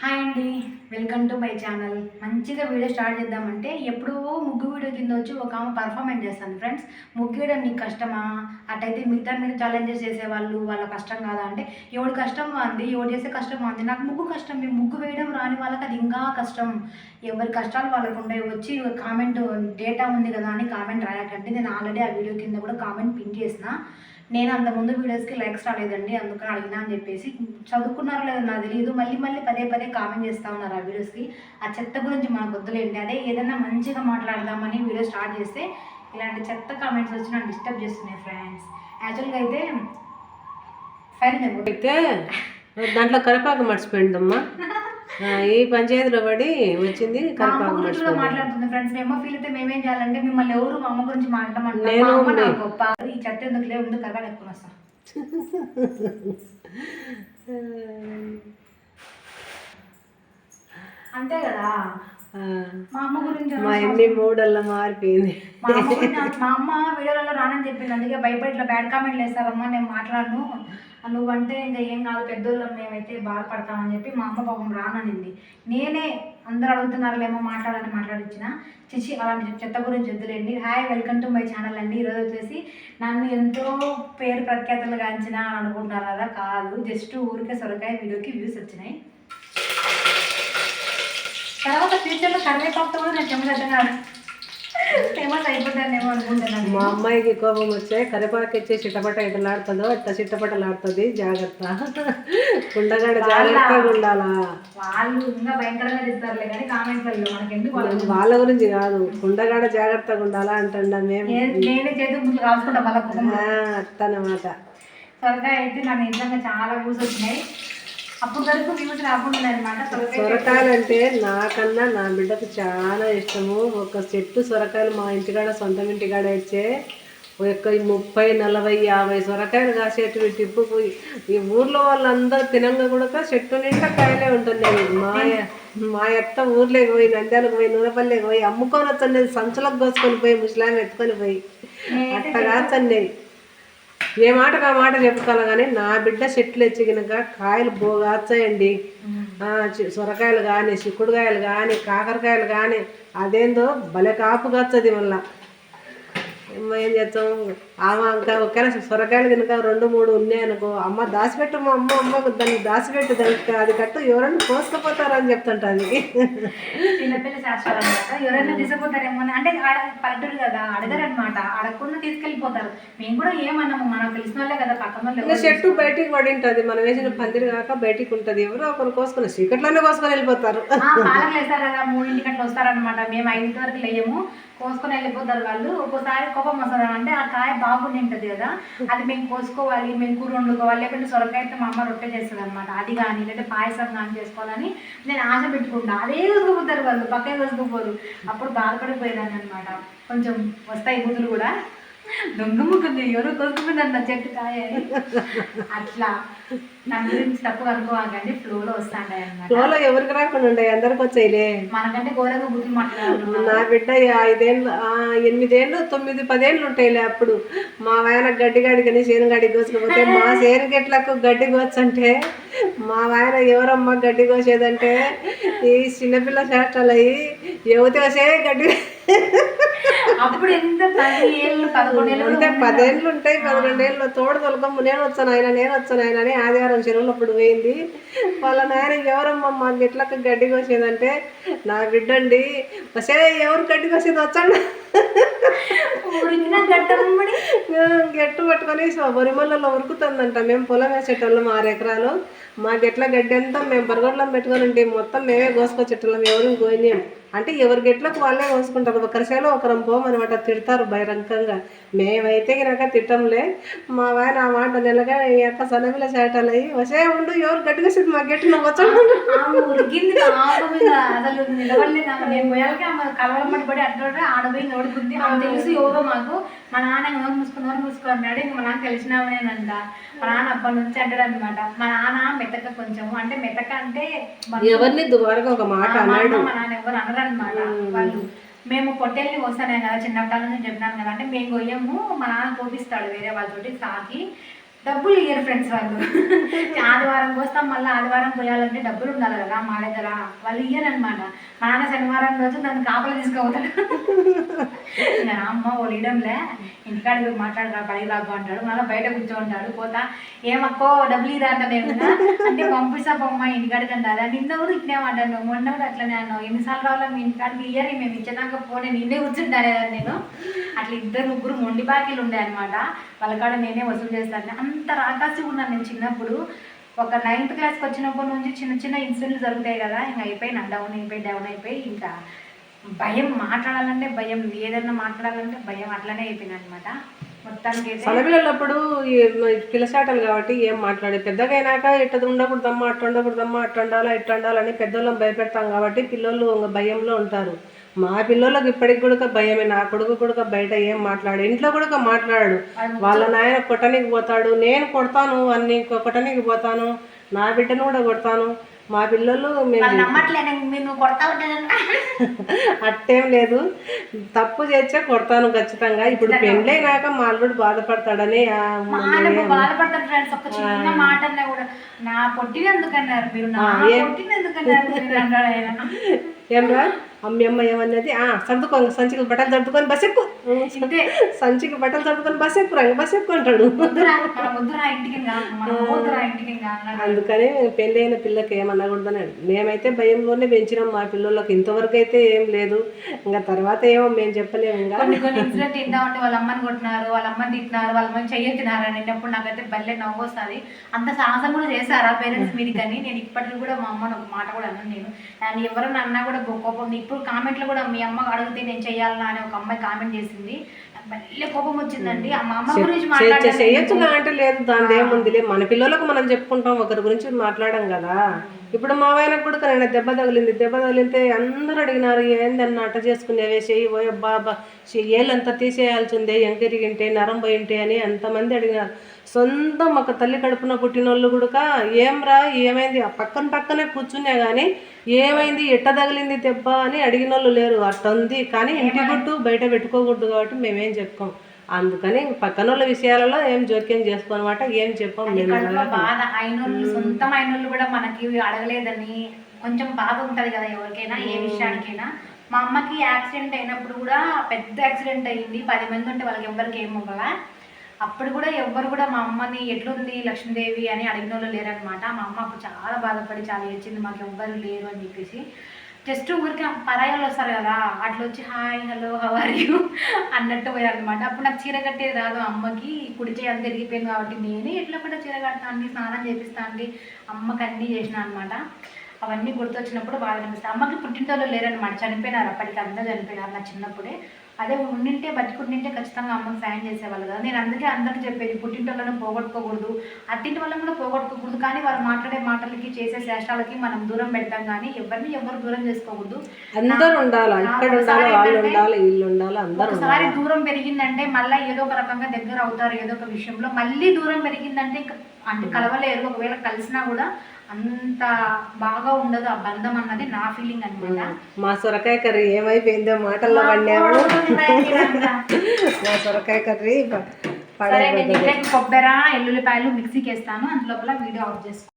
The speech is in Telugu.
హాయ్ అండి వెల్కమ్ టు మై ఛానల్. మంచిగా వీడియో స్టార్ట్ చేద్దామంటే ఎప్పుడో ముగ్గు వీడియో కింద వచ్చి ఒక ఆమె పర్ఫార్మెన్స్ చేస్తాను ఫ్రెండ్స్ ముగ్గేయడం నీకు కష్టమా? అటైతే మిగతా మీద ఛాలెంజెస్ చేసేవాళ్ళు వాళ్ళ కష్టం కాదా అంటే ఎవడు కష్టం అంది ఎవడు చేసే కష్టం అంది నాకు ముగ్గు కష్టం మీ ముగ్గు వేయడం రాని వాళ్ళకి అది ఇంకా కష్టం. ఎవరి కష్టాలు వాళ్ళకు ఉంటాయి వచ్చి కామెంట్ డేటా ఉంది కదా అని కామెంట్ రాయకండి. నేను ఆల్రెడీ ఆ వీడియో కింద కూడా కామెంట్ పిన్ చేసిన. నేను అంత ముందు వీడియోస్కి లైక్స్ రాలేదండి అందుకని అడిగినా అని చెప్పేసి చదువుకున్నారో లేదో నాకు తెలియదు మళ్ళీ మళ్ళీ పదే పదే కామెంట్ చేస్తూ ఉన్నారు ఆ వీడియోస్కి. ఆ చెత్త గురించి మనకు వద్దులేండి. అదే ఏదైనా మంచిగా మాట్లాడదామని వీడియో స్టార్ట్ చేస్తే ఇలాంటి చెత్త కామెంట్స్ వచ్చి నన్ను డిస్టర్బ్ చేస్తున్నాయి ఫ్రెండ్స్ యాక్చువల్గా అయితే నెంబర్ అయితే దాంట్లో కరిపాకు మర్చిపోయిందమ్మా. ఈ పంచాయతీలో పడి వచ్చింది మాట్లాడుతుంది ఫ్రెండ్స్ మేము ఫీల్ అయితే మేమేం చేయాలంటే మిమ్మల్ని ఎవరు మా అమ్మ గురించి మాట్లాడమంటారు. గొప్ప. ఈ చెత్త ఎందుకు లేవు? ముందు కర్ర ఎత్తుకుని వస్తా? అంతే కదా. మా అమ్మ గురించి మా ఎన్ని మూడల్లా మారిపోయింది. మా అమ్మ గురించి మా అమ్మ వీడియోలలో రానని చెప్పింది. అందుకే భయపడి ఇట్లా బ్యాడ్ కామెంట్లు వేస్తారమ్మా నేను మాట్లాడను. నువ్వంటే ఇంకా ఏం కాదు పెద్దోళ్ళం మేమైతే బాధపడతామని చెప్పి మా అమ్మ పాపం రాననింది. నేనే అందరూ అడుగుతున్నారులేమో మాట్లాడని మాట్లాడించిన చిచి అలాంటి చెత్త గురించి వద్దులేండి. Hi welcome to my channel అండి. ఈరోజు వచ్చేసి నన్ను ఎంతో పేరు ప్రఖ్యాతలు గాంచిన అని అనుకుంటున్నారు? కదా కాదు జస్ట్ ఊరికే సొరకాయ వీడియోకి వ్యూస్ వచ్చినాయి. తర్వాత ఫ్యూచర్లో కరివేపాకుతో కూడా నేను ఫేమస్ అయిపోతానేమో అనుకుంటున్నాను. మా అమ్మాయికి కోపం వచ్చే కరిపాకు ఇచ్చి చిట్టపట ఇటలాడుతుందో అట్లా చిట్టపటలాడుతుంది జాగ్రత్త. కుండగాడ జాగ్రత్తగా ఉండాలా? వాళ్ళు ఇంకా భయంకరంగా కానీ కామెంట్లలో మనకి ఎందుకు వాళ్ళు వాళ్ళ గురించి కాదు. కుండగాడ జాగ్రత్తగా ఉండాలా అంటుండ మేము. నేనే చేతి ముందు మళ్ళీ సొరకాయ అయితే నాకు నిజంగా చాలా వ్యూస్ వచ్చినాయి. అప్పుడు వరకు వ్యూస్ రాకుండా అనమాట సొరకాయ సొరకాయలు అంటే నాకన్నా నా బిడ్డకు చాలా ఇష్టము. ఒక చెట్టు సొరకాయలు మా ఇంటికాడ సొంత ఇంటికాడ ఇచ్చే ఒక ముప్పై నలభై యాభై సొరకాయలు కాసేటివి టిప్పు ఈ ఊర్లో వాళ్ళందరూ తినంగా కూడా చెట్టు నిండా కాయలే ఉంటున్నాయి. మా మా అత్త ఊర్లోకి పోయి నంద్యాలకు పోయి నూనెపల్లికి పోయి అమ్ముకొని వస్తున్నాయి సంచులకు కోసుకొని పోయి ముసలాం ఎత్తుకొని పోయి. అట్టగా చన్నాయి ఏ మాటకు ఆ మాట చెప్పుకోవాలి కానీ నా బిడ్డ చెట్లు ఎచ్చిగినక కాయలు బోగాచాయండి సొరకాయలు కానీ చిక్కుడుకాయలు కానీ కాకరకాయలు కానీ అదేందో భలే కాపు కాచది మళ్ళా. ఏం చేస్తాం ఆమె ఇంకా ఒకవేళ సొరకాయలు కనుక రెండు మూడు ఉన్నాయనుకో అమ్మ దాచిపెట్టు మా అమ్మ అమ్మకు దాన్ని దాచిపెట్టు దానికి అది కట్టు ఎవరైనా కోసుకుపోతారని చెప్తుంటుంది. చిన్నపిల్ల శాస్త్రాలు అనమాట ఎవరైనా తీసుకుపోతారేమో అని అంటే పల్లెటూరు కదా అడగరు అనమాట అడగకుండా తీసుకెళ్ళిపోతారు. మేము కూడా ఏమన్నాము మనకు తెలిసిన వాళ్ళే కదా పక్కన వాళ్ళు చెట్టు బయటికి పడి ఉంటుంది మనం వేసిన పందిరి కాక బయటికి ఉంటుంది. ఎవరో ఒకరు కోసుకొని చీకట్లోనే కోసుకొని వెళ్ళిపోతారు. పాలకు లేస్తారు కదా మూడింటికి అట్లా వస్తారనమాట మేము ఐదింటి వరకు లేయము కోసుకొని వెళ్ళిపోతారు వాళ్ళు. ఒక్కోసారి కోపం వస్తుంది అంటే ఆ కాయ బాగుండి ఉంటుంది కదా. అది మేము కోసుకోవాలి మేము కూర వండుకోవాలి లేకుంటే సొరకాయ అయితే మా అమ్మ రొట్టె చేస్తుంది అనమాట అది కానీ లేదంటే పాయసం కానీ చేసుకోవాలని నేను ఆశ పెట్టుకుంటా. అదే కోసుకుపోతారు వాళ్ళు పక్కే కోసుకుపోరు అప్పుడు బాధపడిపోయేదాన్ని అనమాట కొంచెం వస్తాయి బుద్ధులు కూడా. దొంగ ముగ్గుంది ఎవరో కోసుకుపోయింది నా చెట్టు కాయ. అట్లా నా గురించి తప్పుగా అనుకోవాలండి ఫ్లోలో అనమాట ఫ్లోలో ఎవరికి రాకుండా ఉండే అందరికి వచ్చాయిలే. మనకంటే ఘోరంగా బుద్ధులు మాట్లాడాలి నా బిడ్డ ఐదేళ్ళు ఎనిమిదేళ్ళు తొమ్మిది పదేళ్ళు ఉంటాయిలే అప్పుడు. మా ఆయన గడ్డి గడికని చేను గడ్డి కోసుకుపోతే మా చేను గట్లకు గడ్డి కోసంటే మా ఆయన ఎవరమ్మా గడ్డి కోసేదంటే ఈ చిన్నపిల్ల చేష్టలు అయ్యి యువతి వచ్చే గడ్డి అప్పుడు ఎంత పది ఏళ్ళు అంటే పదేళ్ళు ఉంటాయి పదకొండేళ్ళు తోడు తొలకమ్మ నేను వచ్చాను ఆయన నేను వచ్చాను ఆయన అని ఆదివారం చెరువులో అప్పుడు పోయింది. వాళ్ళ నాయన ఎవరమ్మా మా గిట్లకు గడ్డి కోసేదంటే నా బిడ్డ అండి వసే ఎవరు గడ్డి కోసేది? వచ్చాడు. గట్టు పట్టుకొని వరిమల్లలో ఉరుకుతుందంట. మేము పొలం వేసేటోళ్ళం ఆరు ఎకరాలు. మా గెట్ల గడ్డి అంతా మేము బరగొడ్లం పెట్టుకొని మొత్తం మేమే కోసుకొచ్చేటోళ్ళం ఎవరు కోయినాం అంటే ఎవరి గెట్లకు వాళ్ళే కోసుకుంటారు ఒకరి సేలో ఒకరం పోమనమాట తిడతారు బహిరంగంగా. మేమైతే కనుక తిట్టంలే మా ఆయన ఆ మాట నెలగా ఈ యొక్క సనమిల చేటాలు అయ్యి వసే ఉండు ఎవరు గడ్డి కోసేది మా గట్టి వచ్చాడు ఆమె తెలుసు ఎవరో మాకు. మా నాన్న నోరు మూసుకుని నోరు మూసుకుని అన్నాడు. ఇంకా మా నాన్న తెలిసినామనేనంట మా నాన్న అప్పటి నుంచి అంటాడు అనమాట మా నాన్న మెత్తక కొంచెం అంటే మెత్తక అంటే ఎవరిని దుబారుగా ఒక మాట అన్నాడు మా నాన్న ఎవరు అనరు. అనమాట వాళ్ళు మేము పొట్టేళ్ళని వస్తానే కదా చిన్నప్పటి నుంచి చెప్పినాను కదా. అంటే మేము కొయ్యము మా నాన్న కోపిస్తాడు వేరే వాళ్ళతోటి సాకి. డబ్బులు ఇయ్యరు ఫ్రెండ్స్ వాళ్ళు. ఆదివారం పోస్తాం మళ్ళీ ఆదివారం పోయాలంటే డబ్బులు ఉండాలి కదా మా దగ్గర వాళ్ళు ఇయ్యరు అనమాట నాన్న శనివారం రోజు నన్ను కాపలు తీసుకుపోతాడు. ఇంకా అమ్మ వాళ్ళు ఇయడంలే ఇంటికాడికి పోయి మాట్లాడరా పడి రాబో అంటాడు. మళ్ళీ బయట కూర్చోంటాడు పోతా ఏమక్కో డబ్బులు ఇరా అంటే నేను అంటే పంపిస్తా బొమ్మ ఇంటికాడికి అంటారా నిన్న కూడా ఇట్నే మాట్లాడు మొన్న కూడా అట్లనే అన్నావు ఎన్నిసార్లు రావాలి మీ ఇంటికాడికి ఇయ్యరు మేము ఇచ్చేదాకా పో నిన్నే ఇండే కూర్చుంటానే నేను. అట్లా ఇద్దరు ముగ్గురు మొండి బాకీలు ఉండే అనమాట వాళ్ళ కాడ నేనే వసూలు చేస్తాను. అంత రాకాసి ఉన్నాను నేను చిన్నప్పుడు. ఒక నైన్త్ క్లాస్కి వచ్చినప్పటి నుంచి చిన్న చిన్న ఇన్సిడెంట్లు జరుగుతాయి కదా ఇంకా అయిపోయి నా డౌన్ అయిపోయి డౌన్ అయిపోయి ఇంకా భయం మాట్లాడాలంటే భయం ఏదైనా మాట్లాడాలంటే భయం అట్లనే అయిపోయింది అనమాట మొత్తానికి పిల్లసాటలు కాబట్టి ఏం మాట్లాడే పెద్దగా అయినాక ఇట్ట ఉండకూడదమ్మా అట్ట ఉండకూడదమ్మా అట్ట ఉండాలా ఇట్ట ఉండాలని భయపెడతాం కాబట్టి పిల్లలు భయంలో ఉంటారు. మా పిల్లలకు ఇప్పటికి కూడా భయమే. నా కొడుకు కూడా బయట ఏం మాట్లాడు ఇంట్లో కూడా మాట్లాడాడు వాళ్ళ నాయన కొట్టనికి పోతాడు నేను కొడతాను అన్ని కొట్టనికి పోతాను నా బిడ్డను కూడా కొడతాను. మా పిల్లలు అట్టేం లేదు. తప్పు చేస్తే కొడతాను ఖచ్చితంగా. ఇప్పుడు పెళ్ళైనాక మా అల్లుడు బాధపడతాడని బాధపడతాడు ఫ్రెండ్స్ ఒక చిన్న మాట అన్నా కూడా నా మీరు? ఏమరా అమ్మ అమ్మ ఏమన్నది? ఆ సర్దుకోండి సంచికి బట్టలు సర్దుకొని బస్ ఎక్కు. సంచికి బట్టలు సర్దుకొని బస్ ఎక్కురా బస్ ఎక్కు అంటాడు. అందుకని పెళ్ళైన పిల్లకి ఏమనకూడదని మేమైతే భయంలోనే పెంచినాం మా పిల్లలకి ఇంతవరకు అయితే ఏం లేదు. ఇంకా తర్వాత ఏమో మేము చెప్పలేము ఇంకా. కొన్ని కొన్ని ఇన్సిడెంట్ ఇందా ఉంటే వాళ్ళ అమ్మని కొట్టినారు వాళ్ళ అమ్మని తిట్టినారు వాళ్ళ అమ్మని చెయ్యెత్తినారు అని అన్నప్పుడు నాకైతే భలే నవ్వు వస్తుంది. అంత సాహసం కూడా చేశారా పేరెంట్స్ మీద కానీ? నేను ఇప్పటికి కూడా మా అమ్మని ఒక మాట కూడా అన్నాను నేను. నన్ను ఎవరైనా అన్నా కూడా బో- కోపం ఇప్పుడు కామెంట్లు కూడా మీ అమ్మ అడిగితే నేను చెయ్యాలనా అని ఒక అమ్మాయి కామెంట్ చేసింది. భలే కోపం వచ్చిందండి. ఆ మా అమ్మ గురించి మాట్లాడాను చేయొచ్చు అంటే లేదు దాని ఏముందిలే. మన పిల్లలకు మనం చెప్పుకుంటాం ఒకరి గురించి మాట్లాడం కదా. ఇప్పుడు మా ఆయనకు కూడా నేను దెబ్బ తగిలింది. దెబ్బ తగిలితే అందరూ అడిగినారు ఏందన్న అట్ట చేసుకునేవే? చెయ్యి పోయే బాబా ఏళ్ళంతా తీసేయాల్సిందే ఎంకెరిగింటే నరం పోయింటే అని ఎంతమంది అడిగినారు. సొంతం ఒక తల్లి కడుపున పుట్టిన వాళ్ళు కూడా ఏమ్రా ఏమైంది? ఆ పక్కన పక్కనే కూర్చునే కానీ ఏమైంది? ఎట్ట తగిలింది దెబ్బ? అని అడిగిన వాళ్ళు లేరు అట్టుంది కానీ ఇంటి గుట్టు బయట పెట్టుకోకూడదు కాబట్టి మేమేం చెప్పుకోం. అందుకని పక్కన వాళ్ళ విషయాలలో ఏం జోక్యం చేసుకోనమాట ఏం చెప్పాం బాధ అయినోళ్ళు సొంతం అయినోళ్ళు కూడా మనకి అడగలేదని కొంచెం బాధ ఉంటది కదా ఎవరికైనా ఏ విషయానికైనా. మా అమ్మకి యాక్సిడెంట్ అయినప్పుడు కూడా పెద్ద యాక్సిడెంట్ అయ్యింది పది మంది ఉంటే వాళ్ళకి ఎవరికి ఏం అవ్వలా. అప్పుడు కూడా ఎవ్వరు కూడా మా అమ్మని ఎట్లుంది లక్ష్మీదేవి అని అడిగిన వాళ్ళు లేరనమాట మా అమ్మ అప్పుడు చాలా బాధపడి చాలా ఏడ్చింది మాకు ఎవ్వరు లేరు అని చెప్పేసి. జస్ట్ ఊరికి పరాయాలు వస్తారు కదా అట్లా వచ్చి హాయ్ హలో హవర్ యూ? అన్నట్టు పోయారనమాట అప్పుడు నాకు చీర కట్టేది రాదు అమ్మకి కుడి చేయి అంత కాబట్టి నేనే ఎట్లా కూడా చీర కడతా అండి స్నానం చేపిస్తాను అమ్మకి అన్నీ చేసిన అనమాట అవన్నీ గుర్తొచ్చినప్పుడు బాగా అనిపిస్తాయి అమ్మకి పుట్టింటోళ్ళు లేరనమాట చనిపోయినారు అప్పటికి అందరూ చనిపోయినారు నా చిన్నప్పుడే. అదే ఉండింటే బతికుండింటే ఖచ్చితంగా అమ్మకి సాయం చేసేవాళ్ళు కదా. నేను అందుకే అందరికీ చెప్పేది పుట్టింటోళ్ళను పోగొట్టుకోకూడదు. అత్తింటి వాళ్ళని కూడా పోగొట్టుకోకూడదు. కానీ వాళ్ళు మాట్లాడే మాటలకి చేసే శాస్త్రాలకి మనం దూరం పెడతాం కానీ ఎవరిని ఎవరు దూరం చేసుకోకూడదు. అందరూ ఉండాలి ఇక్కడ ఉండాలి వాళ్ళు ఉండాలి వీళ్ళు ఉండాలి అందరూ ఒకసారి దూరం పెరిగిందంటే మళ్ళీ ఏదో ఒక రకంగా దగ్గర అవుతారు ఏదో ఒక విషయంలో. మళ్ళీ దూరం పెరిగిందంటే ఇంక అంటే కలవలేరు. ఒకవేళ కలిసినా కూడా అంత బాగా ఉండదు ఆ బంధం అన్నది నా ఫీలింగ్ అనమాట మా సొరకాయ కర్రీ ఏమైపోయిందో మాటల్లో పడినాము. మా సొరకాయ కర్రీ కొబ్బరి ఎల్లుల్లిపాయలు మిక్సీకి వేస్తాను. అందులోపల వీడియో ఆఫ్ చేసుకో